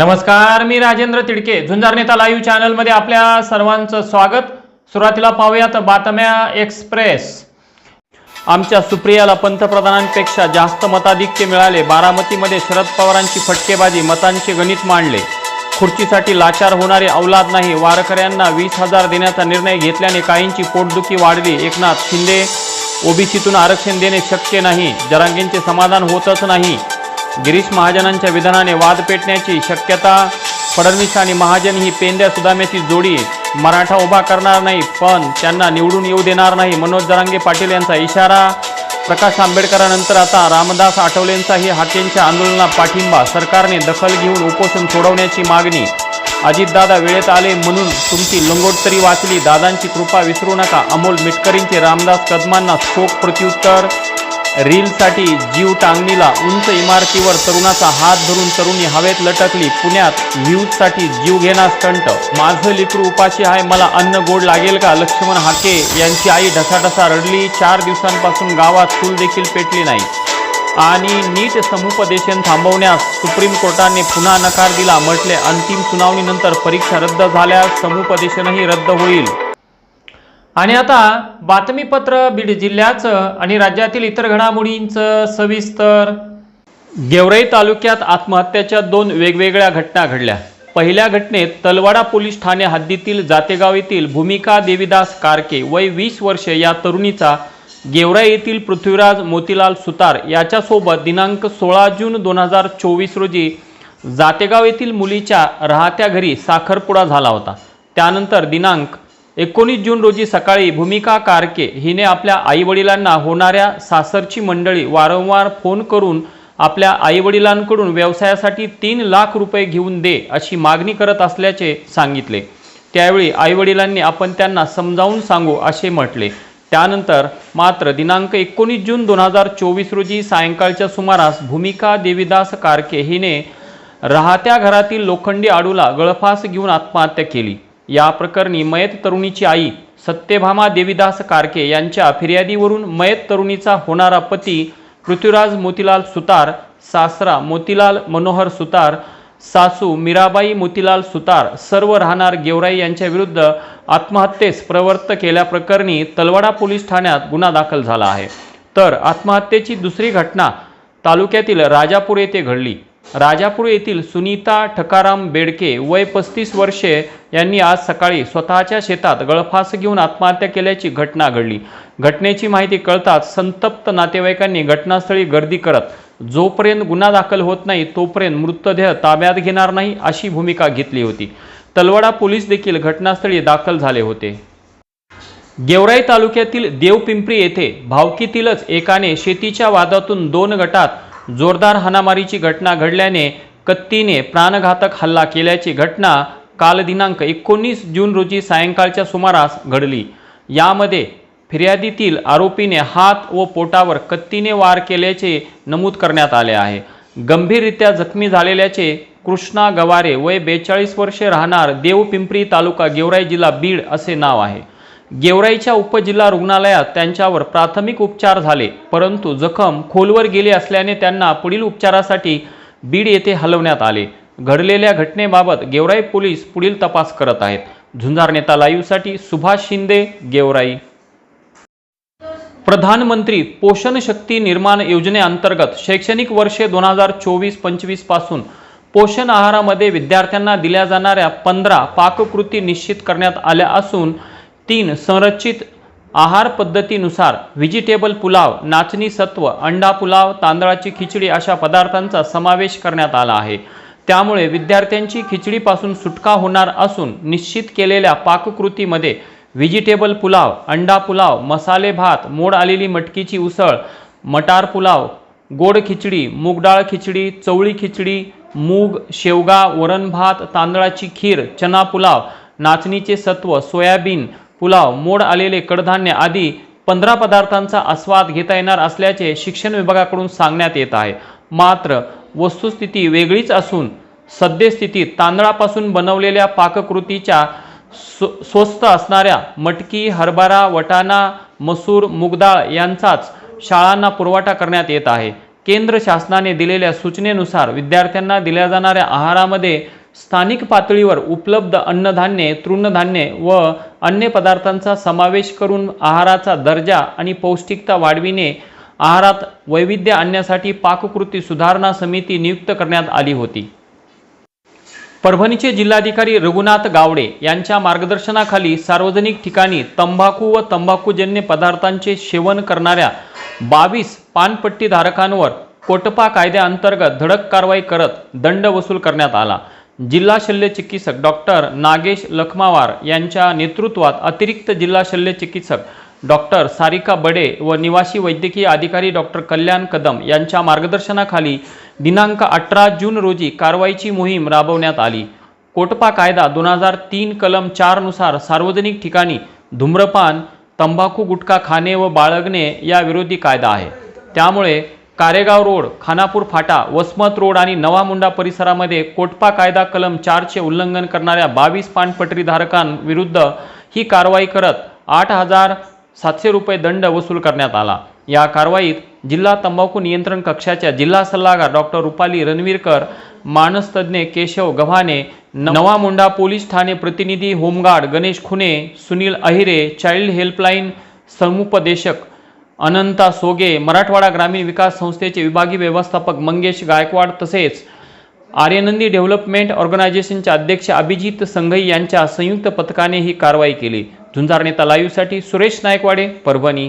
नमस्कार मी राजेंद्र तिडके. झुंजार नेता लाईव्ह चॅनलमध्ये आपल्या सर्वांचं स्वागत. सुरुवातीला पाहूयात बातम्या एक्सप्रेस. आमच्या सुप्रियाला पंतप्रधानांपेक्षा जास्त मताधिक्य मिळाले. बारामतीमध्ये शरद पवारांची फटकेबाजी मतांचे गणित मांडले. खुर्चीसाठी लाचार होणारे अवलाद नाही. वारकऱ्यांना वीस हजार देण्याचा निर्णय घेतल्याने काहींची पोटदुखी वाढली. एकनाथ शिंदे ओबीसीतून आरक्षण देणे शक्य नाही. जरांगेंचे समाधान होतच नाही. गिरीश महाजनांच्या विधानाने वाद पेटण्याची शक्यता. फडणवीस आणि महाजन ही पेंद्या सुदाम्याची जोडी मराठा उभा करणार नाही पण त्यांना निवडून येऊ देणार नाही मनोज जरांगे पाटील यांचा इशारा. प्रकाश आंबेडकरांनंतर आता रामदास आठवलेंचाही हाकेंच्या आंदोलनाला पाठिंबा. सरकारने दखल घेऊन उपोषण सोडवण्याची मागणी. अजितदादा वेळेत आले म्हणून तुमची लंगोट तरी वाचली दादांची कृपा विसरू नका अमोल मिटकरींचे रामदास कदमांना चोख प्रत्युत्तर. रीलसाठी जीव टांगणीला उंच इमारतीवर तरुणाचा हात धरून तरुणी हवेत लटकली. पुण्यात व्ह्यूजसाठी जीव घेणार स्टंट माझं लेकरू उपाशी आहे मला अन्न गोड लागेल का? लक्ष्मण हाके यांची आई ढसाढसा रडली. चार दिवसांपासून गावात चूल देखील पेटली नाही. आणि नीट समुपदेशन थांबवण्यास सुप्रीम कोर्टाने पुन्हा नकार दिला. म्हटले अंतिम सुनावणीनंतर परीक्षा रद्द झाल्यास समुपदेशनही रद्द होईल. आणि आता बातमीपत्र बीड जिल्ह्याचं आणि राज्यातील इतर घडामोडींचं सविस्तर. गेवराई तालुक्यात आत्महत्याच्या दोन वेगवेगळ्या घटना घडल्या. पहिल्या घटनेत तलवाडा पोलीस ठाणे हद्दीतील जातेगाव येथील भूमिका देवीदास कारके वय वीस वर्ष या तरुणीचा गेवराई येथील पृथ्वीराज मोतीलाल सुतार याच्यासोबत दिनांक सोळा जून दोन हजार चोवीस रोजी जातेगाव येथील मुलीच्या राहत्या घरी साखरपुडा झाला होता. त्यानंतर दिनांक एकोणीस जून रोजी सकाळी भूमिका कारके हिने आपल्या आईवडिलांना होणाऱ्या सासरची मंडळी वारंवार फोन करून आपल्या आईवडिलांकडून व्यवसायासाठी तीन लाख रुपये घेऊन दे अशी मागणी करत असल्याचे सांगितले. त्यावेळी आईवडिलांनी आपण त्यांना समजावून सांगू असे म्हटले. त्यानंतर मात्र दिनांक एकोणीस जून दोन हजार चोवीस रोजी सायंकाळच्या सुमारास भूमिका देवीदास कारके हिने राहत्या घरातील लोखंडी आडूला गळफास घेऊन आत्महत्या केली. या प्रकरणी मयत तरुणीची आई सत्यभामा देवीदास कारके यांच्या फिर्यादीवरून मयत तरुणीचा होणारा पती पृथ्वीराज मोतीलाल सुतार सासरा मोतीलाल मनोहर सुतार सासू मीराबाई मोतीलाल सुतार सर्व राहणार गेवराई यांच्या विरुद्ध आत्महत्येस प्रवृत्त केल्याप्रकरणी तलवाडा पोलीस ठाण्यात गुन्हा दाखल झाला आहे. तर आत्महत्येची दुसरी घटना तालुक्यातील राजापूर येथे घडली. राजापूर येथील सुनीता ठकाराम बेडके वय पस्तीस वर्षे यांनी आज सकाळी स्वतःच्या शेतात गळफास घेऊन आत्महत्या केल्याची घटना घडली. घटनेची माहिती कळताच संतप्त नातेवाईकांनी घटनास्थळी गर्दी करत जोपर्यंत गुन्हा दाखल होत नाही तोपर्यंत मृतदेह ताब्यात घेणार नाही अशी भूमिका घेतली होती. तलवाडा पोलीस देखील घटनास्थळी दाखल झाले होते. गेवराई तालुक्यातील देवपिंपरी येथे भावकीतीलच एकाने शेतीच्या वादातून दोन गटात जोरदार हाणामारीची घटना घडल्याने कत्तीने प्राणघातक हल्ला केल्याची घटना काल दिनांक एकोणीस जून रोजी सायंकाळच्या सुमारास घडली. यामध्ये फिर्यादीतील आरोपीने हात व पोटावर कत्तीने वार केल्याचे नमूद करण्यात आले आहे. गंभीररित्या जखमी झालेल्याचे कृष्णा गवारे वय बेचाळीस वर्षे राहणार देवपिंपरी तालुका गेवराई जिल्हा बीड असे नाव आहे. गेवराईच्या उपजिल्हा रुग्णालयात त्यांच्यावर प्राथमिक उपचार झाले परंतु जखम खोलवर गेली असल्याने त्यांना पुढील उपचारासाठी बीड येथे हलवण्यात आले. घडलेल्या घटनेबाबत गेवराई पोलीस पुढील तपास करत आहेत. झुंजार नेता लाईव्हसाठी सुभाष शिंदे गेवराई. प्रधानमंत्री पोषण शक्ती निर्माण योजनेअंतर्गत शैक्षणिक वर्षे दोन हजार चोवीस पंचवीसपासून पोषण आहारामध्ये विद्यार्थ्यांना दिल्या जाणाऱ्या पंधरा पाककृती निश्चित करण्यात आल्या असून तीन संरचित आहार पद्धतीनुसार व्हेजिटेबल पुलाव नाचणी सत्व अंडा पुलाव तांदळाची खिचडी अशा पदार्थांचा समावेश करण्यात आला आहे. त्यामुळे विद्यार्थ्यांची खिचडीपासून सुटका होणार असून निश्चित केलेल्या पाककृतीमध्ये व्हेजिटेबल पुलाव अंडा पुलाव मसाले भात मोड आलेली मटकीची उसळ मटार पुलाव गोड खिचडी मूगडाळ खिचडी चवळी खिचडी मूग शेवगा वरण भात तांदळाची खीर चना पुलाव नाचणीचे सत्व सोयाबीन पुलाव मोड आलेले कडधान्य आदी पंधरा पदार्थांचा आस्वाद घेता येणार असल्याचे शिक्षण विभागाकडून सांगण्यात येत आहे. मात्र वस्तुस्थिती वेगळीच असून सद्यस्थितीत तांदळापासून बनवलेल्या पाककृतीच्या स्व स्वस्त असणाऱ्या मटकी हरभरा वटाणा मसूर मुगडाळ यांचाच शाळांना पुरवठा करण्यात येत आहे. केंद्र शासनाने दिलेल्या सूचनेनुसार विद्यार्थ्यांना दिल्या जाणाऱ्या आहारामध्ये स्थानिक पातळीवर उपलब्ध अन्नधान्ये तृणधान्ये व अन्य पदार्थांचा समावेश करून आहाराचा दर्जा आणि पौष्टिकता वाढविणे आहारात वैविध्य आणण्यासाठी पाककृती सुधारणा समिती नियुक्त करण्यात आली होती. परभणीचे जिल्हाधिकारी रघुनाथ गावडे यांच्या मार्गदर्शनाखाली सार्वजनिक ठिकाणी तंबाखू व तंबाखूजन्य पदार्थांचे सेवन करणाऱ्या बावीस पानपट्टीधारकांवर कोटपा कायद्याअंतर्गत धडक कारवाई करत दंड वसूल करण्यात आला. जिल्हा शल्य चिकित्सक डॉक्टर नागेश लखमावार यांच्या नेतृत्वात अतिरिक्त जिल्हा शल्य चिकित्सक डॉक्टर सारिका बडे व निवासी वैद्यकीय अधिकारी डॉक्टर कल्याण कदम यांच्या मार्गदर्शनाखाली दिनांक अठरा जून रोजी कारवाईची मोहीम राबवण्यात आली. कोटपा कायदा दोन हजार तीन कलम चारनुसार सार्वजनिक ठिकाणी धूम्रपान तंबाखू गुटखा खाणे व बाळगणे या विरोधी कायदा आहे. त्यामुळे कारेगाव रोड खानापूर फाटा वसमत रोड आणि नवा मुंडा परिसरामध्ये कोटपा कायदा कलम चारचे उल्लंघन करणाऱ्या बावीस पानपट्टीधारकांविरुद्ध ही कारवाई करत आठ हजार सातशे रुपये दंड वसूल करण्यात आला. या कारवाईत जिल्हा तंबाखू नियंत्रण कक्षाच्या जिल्हा सल्लागार डॉक्टर रुपाली रणवीरकर मानसतज्ञ केशव गव्हाणे नवा मुंडा पोलीस ठाणे प्रतिनिधी home guard Ganesh Khune Sunil Ahire child helpline समुपदेशक अनंता सोगे मराठवाडा ग्रामीण विकास संस्थेचे विभागीय व्यवस्थापक मंगेश गायकवाड तसेच आर्यनंदी डेव्हलपमेंट ऑर्गनायझेशनच्या अध्यक्ष अभिजित संघई यांच्या संयुक्त पथकाने ही कारवाई केली. झुंजार नेता लाईव्हसाठी सुरेश नायकवाडे परभणी.